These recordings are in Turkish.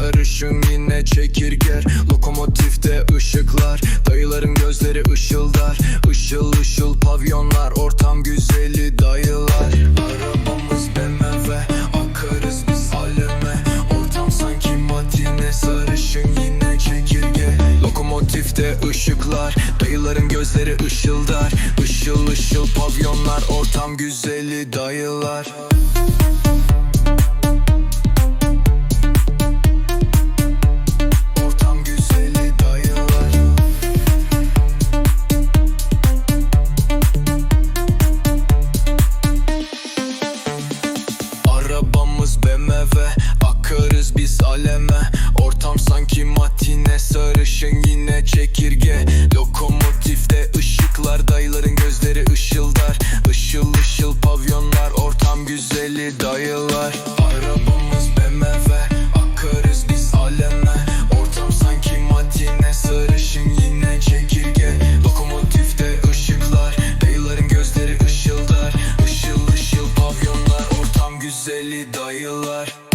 Sarışın yine çekirger Lokomotifte ışıklar Dayıların gözleri ışıldar Işıl ışıl pavyonlar Ortam güzeli dayılar. Arabamız BMW Akarız biz aleme Ortam sanki matine Sarışın yine çekirge. Lokomotifte ışıklar Dayıların gözleri ışıldar Işıl ışıl pavyonlar Ortam güzeli dayılar Arabamız BMW Akarız biz aleme. Ortam sanki matine Sarışın yine çekirge. Lokomotifte ışıklar Dayıların gözleri ışıldar. Işıl ışıl pavyonlar Ortam güzeli dayılar dayılar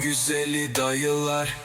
güzeli dayılar